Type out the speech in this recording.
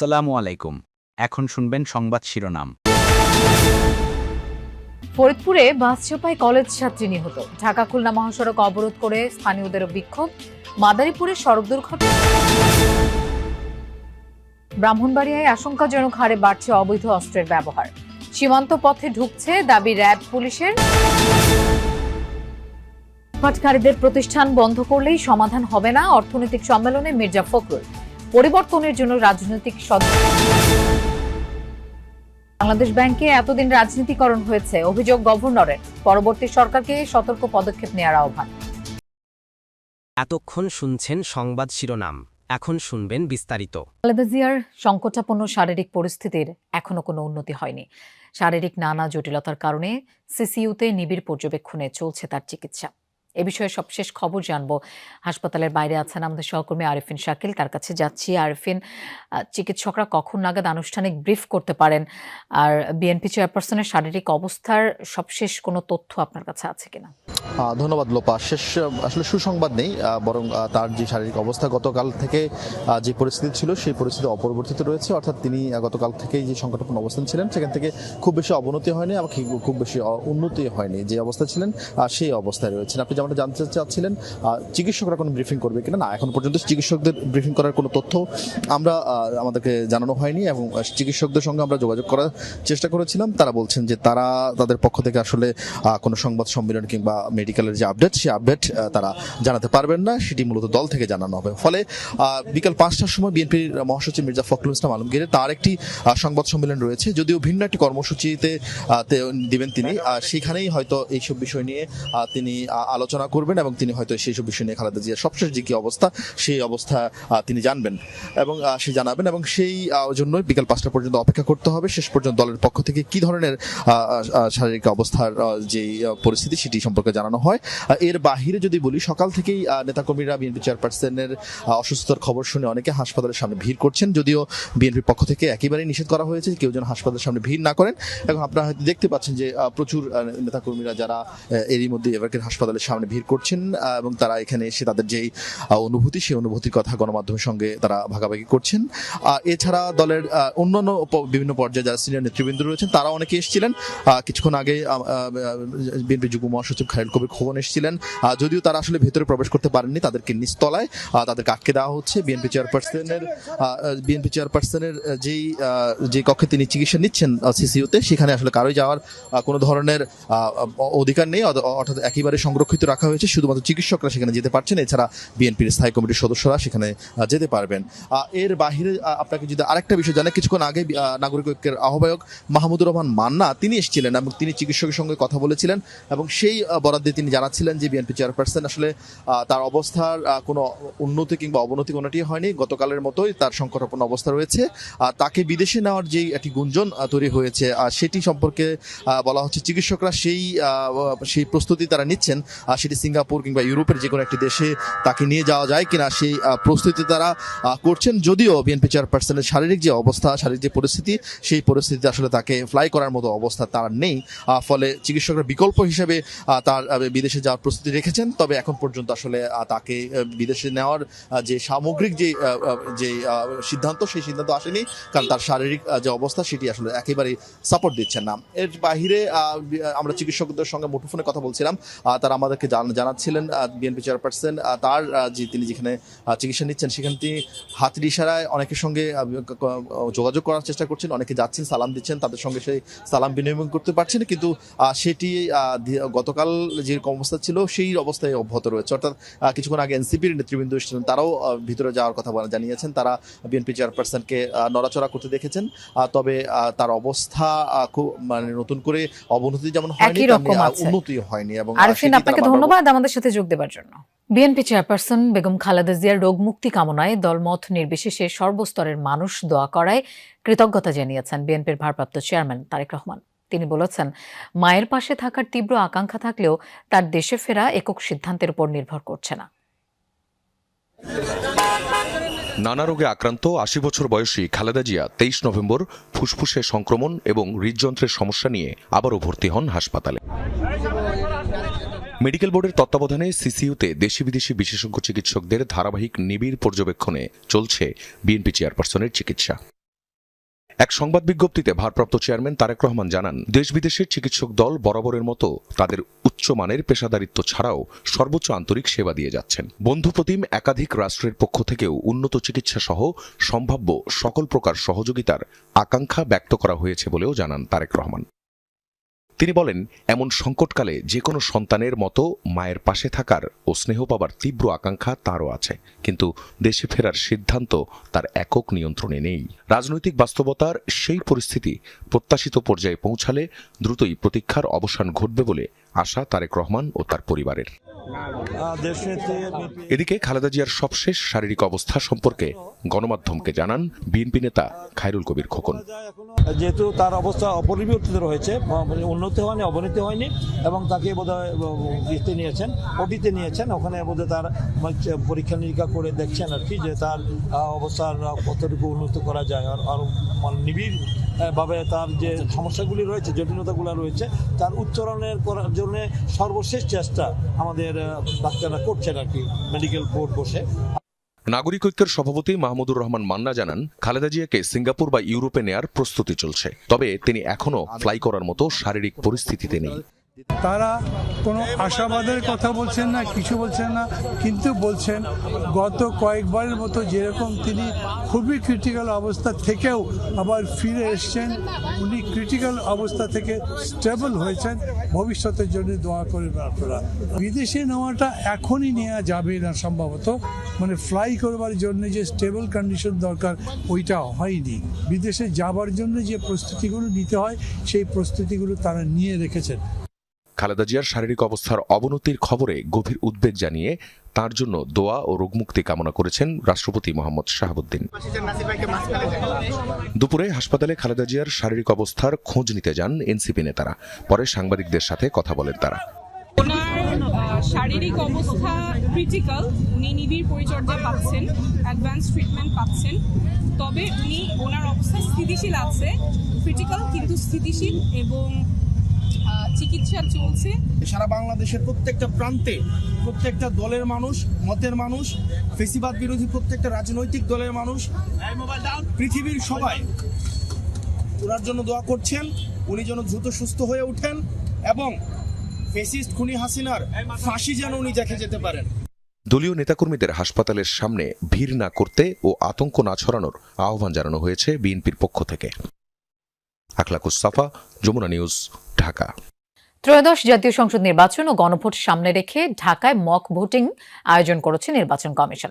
আসসালামু আলাইকুম। এখন শুনবেন সংবাদ শিরোনাম। ফরিদপুরে বাস চাপায় কলেজ ছাত্রী নিহত। ঢাকা খুলনা মহাসড়ক অবরোধ করে স্থানীয়দের বিক্ষোভ। মাদারীপুরে সড়ক দুর্ঘটনা। ব্রাহ্মণবাড়িয়ায় আশঙ্কাজনক হারে বাড়ছে অবৈধ অস্ত্রের ব্যবহার। সীমান্ত পথে ঢুকছে দাবি র্যাব পুলিশের। পাটকারীদের প্রতিষ্ঠান বন্ধ করলেই সমাধান হবে না। অর্থনৈতিক সম্মেলনে মির্জা ফখরুল। পরিবর্তনের জন্য রাজনৈতিক বাংলাদেশ ব্যাংকে এতদিন রাজনীতিকরণ হয়েছে অভিযোগ গভর্নরের। পরবর্তী সরকারকে সতর্ক পদক্ষেপ নেওয়ার আহ্বান। এতক্ষণ শুনছেন সংবাদ শিরোনাম। এখন শুনবেন বিস্তারিত। খালেদা জিয়ার সংকটাপন্ন শারীরিক পরিস্থিতির এখনও কোনো উন্নতি হয়নি। শারীরিক নানা জটিলতার কারণে সিসিইউতে নিবিড় পর্যবেক্ষণে চলছে তার চিকিৎসা। এ বিষয়ে সবশেষ খবর জানব। হাসপাতালের বাইরে আছেন আমাদের সহকর্মী আরিফিন শাকিল। তার কাছে যাচ্ছি। আরিফিন চিকিৎসকরা কখন নাগাদ আনুষ্ঠানিক ব্রিফ করতে পারেন? আর বিএনপি চেয়ারপারসনের শারীরিক অবস্থার সবশেষ কোনো তথ্য আপনার কাছে আছে কিনা? ধন্যবাদ লোপা। শেষ, আসলে সুসংবাদ নেই বরং তার যে শারীরিক অবস্থা গতকাল থেকে যে পরিস্থিতি ছিল, সেই পরিস্থিতি অপরিবর্তিত রয়েছে। অর্থাৎ তিনি গতকাল থেকেই যে সংকটাপন্ন অবস্থান ছিলেন, সেখান থেকে খুব বেশি অবনতি হয়নি খুব- খুব বেশি উন্নতি হয়নি। যে অবস্থা ছিলেন সেই অবস্থায় রয়েছেন। আপনি যেমনটা জানতে চাচ্ছিলেন চিকিৎসকরা কোনো ব্রিফিং করবে কিনা? না এখন পর্যন্ত চিকিৎসকদের ব্রিফিং করার কোনো তথ্য আমরা আমাদেরকে জানানো হয়নি এবং চিকিৎসকদের সঙ্গে আমরা যোগাযোগ করার চেষ্টা করেছিলাম। তারা বলছেন যে তারা তাদের পক্ষ থেকে আসলে কোনো সংবাদ সম্মেলন কিংবা মেডিকেলের যে আপডেট সেই আপডেট তারা জানাতে পারবেন না। সেটি মূলত দল থেকে জানানো হবে। ফলে বিকাল পাঁচটার সময় বিএনপির মহাসচিব মির্জা ফখরুল ইসলাম আলমগীরের তার একটি সংবাদ সম্মেলন রয়েছে। যদিও ভিন্ন একটি কর্মসূচিতে দিবেন তিনি। সেখানেই হয়তো এইসব বিষয় নিয়ে তিনি আহ, আলোচনা করবেন এবং তিনি হয়তো সেই সব বিষয় নিয়ে খালেদা জিয়ার সবশেষ যে কি অবস্থা সেই অবস্থা তিনি জানবেন এবং সে জানাবেন এবং সেই আহ, জন্যই বিকাল পাঁচটা পর্যন্ত অপেক্ষা করতে হবে। শেষ পর্যন্ত দলের পক্ষ থেকে কি ধরনের শারীরিক অবস্থার যে পরিস্থিতি সেটি সম্পর্কে জানানো হয়। এর বাহিরে যদি বলি সকাল থেকেই নেতাকর্মীরা বিএনপি চেয়ারপারসনের অসুস্থতার খবর শুনে অনেকে হাসপাতালের সামনে ভিড় করছেন। যদিও বিএনপির পক্ষ থেকে একেবারেই নিষেধ করা হয়েছে কেউ যেন হাসপাতালের সামনে ভিড় না করেন। এবং আপনারা হয়তো দেখতে পাচ্ছেন যে প্রচুর নেতাকর্মীরা যারা এরই মধ্যে এবারকের হাসপাতালের সামনে ভিড় করছেন এবং তারা এখানে এসে তাদের যেই অনুভূতি সেই অনুভূতির কথা গণমাধ্যমের সঙ্গে তারা ভাগাভাগি করছেন। এছাড়া দলের অন্যান্য বিভিন্ন পর্যায়ে যারা সিনিয়র নেতৃবৃন্দ রয়েছেন তারা অনেকে এসেছিলেন। কিছুক্ষণ আগে বিএনপি যুগ্ম মহাসচিব খায়রুল কবির খোকন এসেছিলেন। যদিও তারা আসলে ভেতরে প্রবেশ করতে পারেননি তাদেরকে নিচতলায় আহ, তাদেরকে আটকে দেওয়া হচ্ছে। বিএনপি চেয়ারপারসনের বিএনপি চেয়ারপারসনের যেই যে কক্ষে তিনি চিকিৎসা নিচ্ছেন সিসিউতে সেখানে আসলে কারোই যাওয়ার কোনো ধরনের অধিকার নেই অর্থাৎ একেবারে সংরক্ষিত রাখা হয়েছে। শুধুমাত্র চিকিৎসকরা সেখানে যেতে পারছেন, এছাড়া বিএনপির স্থায়ী কমিটির সদস্যরা সেখানে যেতে পারবেন। এর বাহিরে আপনাকে যদি আরেকটা বিষয় জানে কিছুক্ষণ আগে নাগরিক ঐক্যের আহ্বায়ক মাহমুদুর রহমান মান্না, তিনি এসেছিলেন এবং তিনি চিকিৎসকের সঙ্গে কথা বলেছিলেন এবং সেই বরাদ্দে তিনি জানাচ্ছিলেন যে বিএনপি চেয়ারপারসন আসলে তার অবস্থার কোনো উন্নতি কিংবা অবনতি কোনোটি হয়নি। গতকালের মতোই তার সংকটাপন্ন অবস্থা রয়েছে। তাকে বিদেশে নেওয়ার যে একটি গুঞ্জন তৈরি হয়েছে সেটি সম্পর্কে বলা হচ্ছে চিকিৎসকরা সেই সেই প্রস্তুতি তারা নিচ্ছেন। সেটি সিঙ্গাপুর কিংবা ইউরোপের যে কোনো একটি দেশে তাকে নিয়ে যাওয়া যায় কিনা সেই প্রস্তুতি তারা করছেন। যদিও বিএনপি চেয়ারপারসনের শারীরিক যে অবস্থা, শারীরিক যে পরিস্থিতি, সেই পরিস্থিতিতে আসলে তাকে ফ্লাই করার মতো অবস্থা তার নেই। ফলে চিকিৎসকরা বিকল্প হিসেবে তার বিদেশে যাওয়ার প্রস্তুতি রেখেছেন। তবে এখন পর্যন্ত আসলে তাকে বিদেশে নেওয়ার যে সামগ্রিক যে যে সিদ্ধান্ত, সেই সিদ্ধান্ত আসেনি। কারণ তার শারীরিক যে অবস্থা, সেটি আসলে একেবারেই সাপোর্ট দিচ্ছেন না। এর বাহিরে আমরা চিকিৎসকদের সঙ্গে মুঠোফোনে কথা বলছিলাম। তারা আমাদেরকে জানাচ্ছিলেন বিএনপি চেয়ারপারসন তার যে তিনি যেখানে চিকিৎসা নিচ্ছেন সেখানে তিনি হাতের ইশারায় অনেকের সঙ্গে যোগাযোগ করার চেষ্টা করছেন। অনেকে যাচ্ছেন সালাম দিচ্ছেন তাদের সঙ্গে সেই সালাম বিনিময় করতে পারছেন। কিন্তু সেটি গতকাল যে অবস্থা ছিল সেই অবস্থায় অব্যাহত রয়েছে। অর্থাৎ কিছুক্ষণ আগে এনসিপির নেতৃবৃন্দ এসেছিলেন তারাও ভিতরে যাওয়ার কথা জানিয়েছেন। তারা বিএনপি চেয়ারপারসনকে নড়াচড়া করতে দেখেছেন। তবে তার অবস্থা খুব মানে নতুন করে অবনতি যেমন হয়নি। উন্নতি হয়নি এবং আপনাকে ধন্যবাদ আমাদের সাথে যোগ দেওয়ার জন্য। বিএনপি চেয়ারপারসন বেগম খালেদা জিয়ার রোগ মুক্তি কামনায় দলমত নির্বিশেষে সর্বস্তরের মানুষ দোয়া করায় কৃতজ্ঞতা জানিয়েছেন বিএনপির ভারপ্রাপ্ত চেয়ারম্যান তারেক রহমান। তিনি বলেছেন, মায়ের পাশে থাকার তীব্র আকাঙ্ক্ষা থাকলেও তার দেশে ফেরা একক সিদ্ধান্তের উপর নির্ভর করছে না। নানা রোগে আক্রান্ত আশি বছর বয়সী খালেদা জিয়া তেইশ নভেম্বর ফুসফুসে সংক্রমণ এবং হৃদযন্ত্রের সমস্যা নিয়ে আবারও ভর্তি হন হাসপাতালে। মেডিকেল বোর্ডের তত্ত্বাবধানে সিসিইউতে দেশি বিদেশি বিশেষজ্ঞ চিকিৎসকদের ধারাবাহিক নিবিড় পর্যবেক্ষণে চলছে বিএনপি চেয়ারপারসনের চিকিৎসা। এক সংবাদ বিজ্ঞপ্তিতে ভারপ্রাপ্ত চেয়ারম্যান তারেক রহমান জানান, দেশ বিদেশের চিকিৎসক দল বরাবরের মতো তাদের উচ্চমানের পেশাদারিত্ব ছাড়াও সর্বোচ্চ আন্তরিক সেবা দিয়ে যাচ্ছেন। বন্ধুপ্রতিম একাধিক রাষ্ট্রের পক্ষ থেকেও উন্নত চিকিৎসা সহ সম্ভাব্য সকল প্রকার সহযোগিতার আকাঙ্ক্ষা ব্যক্ত করা হয়েছে বলেও জানান তারেক রহমান। তিনি বলেন, এমন সংকটকালে যে কোনো সন্তানের মতো মায়ের পাশে থাকার ও স্নেহ পাবার তীব্র আকাঙ্ক্ষা তারও আছে। কিন্তু দেশে ফেরার সিদ্ধান্ত তার একক নিয়ন্ত্রণে নেই। রাজনৈতিক বাস্তবতার সেই পরিস্থিতি প্রত্যাশিত পর্যায়ে পৌঁছালে দ্রুতই প্রতীক্ষার অবসান ঘটবে বলে আশা তারেক রহমান ও তার পরিবারের। এদিকে খালেদা জিয়ার সবশেষ শারীরিক অবস্থা সম্পর্কে গণমাধ্যমকে জানান বিএনপি নেতা খায়রুল কবির খোকন। যেহেতু তার অবস্থা অপরিবর্তিত রয়েছে, উন্নতি হয়নি, অবনতি হয়নি, এবং তাকে বোধহয় নিয়েছেন ওটিতে নিয়েছেন, ওখানে বোধহয় তার পরীক্ষা নিরীক্ষা করে দেখছেন আর কি যে তার অবস্থার কতটুকু উন্নত করা যায় আর মানে নিবিড় ভাবে তার যে সমস্যাগুলি রয়েছে, জটিলতাগুলো রয়েছে, তার উচ্চারণের করার জন্য সর্বশেষ চেষ্টা আমাদের ডাক্তাররা করছেন আর কি মেডিকেল বোর্ড বসে। নাগরিক ঐক্যের সভাপতি মাহমুদুর রহমান মান্না জানান, খালেদা জিয়াকে সিঙ্গাপুর বা ইউরোপে নেয়ার প্রস্তুতি চলছে। তবে তিনি এখনও ফ্লাই করার মতো শারীরিক পরিস্থিতিতে নেই। তারা কোনো আশাবাদের কথা বলছেন না, কিছু বলছেন না, কিন্তু বলছেন গত কয়েকবারের মতো যেরকম তিনি খুবই ক্রিটিক্যাল অবস্থা থেকেও আবার ফিরে এসছেন, উনি ক্রিটিক্যাল অবস্থা থেকে স্টেবল হয়েছেন। ভবিষ্যতের জন্য দোয়া করবেন আপনারা। বিদেশে নেওয়াটা এখনই নেওয়া যাবে না সম্ভবত। মানে ফ্লাই করবার জন্য যে স্টেবল কন্ডিশন দরকার, ওইটা হয়নি। বিদেশে যাবার জন্য যে প্রস্তুতিগুলো নিতে হয়, সেই প্রস্তুতিগুলো তারা নিয়ে রেখেছেন। খালেদা জিয়ার শারীরিক অবস্থার অবনতির খবরে গভীর উদ্বেগ জানিয়ে তার জন্য দোয়া ও রোগমুক্তি কামনা করেছেন রাষ্ট্রপতি মোহাম্মদ শাহাবুদ্দিন। দুপুরে হাসপাতালে খালেদা জিয়ার শারীরিক অবস্থার খোঁজ নিতে যান এনসিপি নেতারা। পরে সাংবাদিকদের সাথে কথা বলেন তারা। শারীরিক অবস্থা ক্রিটিক্যাল উনি নিবিড় পরিচর্যা পাচ্ছেন অ্যাডভান্স ট্রিটমেন্ট পাচ্ছেন। তবে উনি ওনার অবস্থা স্থিতিশীল আছে ক্রিটিক্যাল কিন্তু স্থিতিশীল এবং চিকিৎসা চলছে। সারা বাংলাদেশের প্রত্যেকটা প্রান্তে প্রত্যেকটা দলের মানুষ মতের মানুষ ফেসিবাদ বিরোধী প্রত্যেকটা রাজনৈতিক দলের মানুষ পৃথিবীর সবাই ওনার জন্য দোয়া করছেন উনি যেন দ্রুত সুস্থ হয়ে ওঠেন এবং ফেসিস্ট খুনি হাসিনার ফাঁসি যেন উনি দেখে যেতে পারেন। দলীয় নেতাকর্মীদের হাসপাতালের সামনে ভিড় না করতে ও আতঙ্ক না ছড়ানোর আহ্বান জানানো হয়েছে বিএনপির পক্ষ থেকে। আখলাকুস সাফা যমুনা নিউজ, ঢাকা। ত্রয়োদশ জাতীয় সংসদ নির্বাচন ও গণভোট সামনে রেখে ঢাকায় মক ভোটিং আয়োজন করেছে নির্বাচন কমিশন।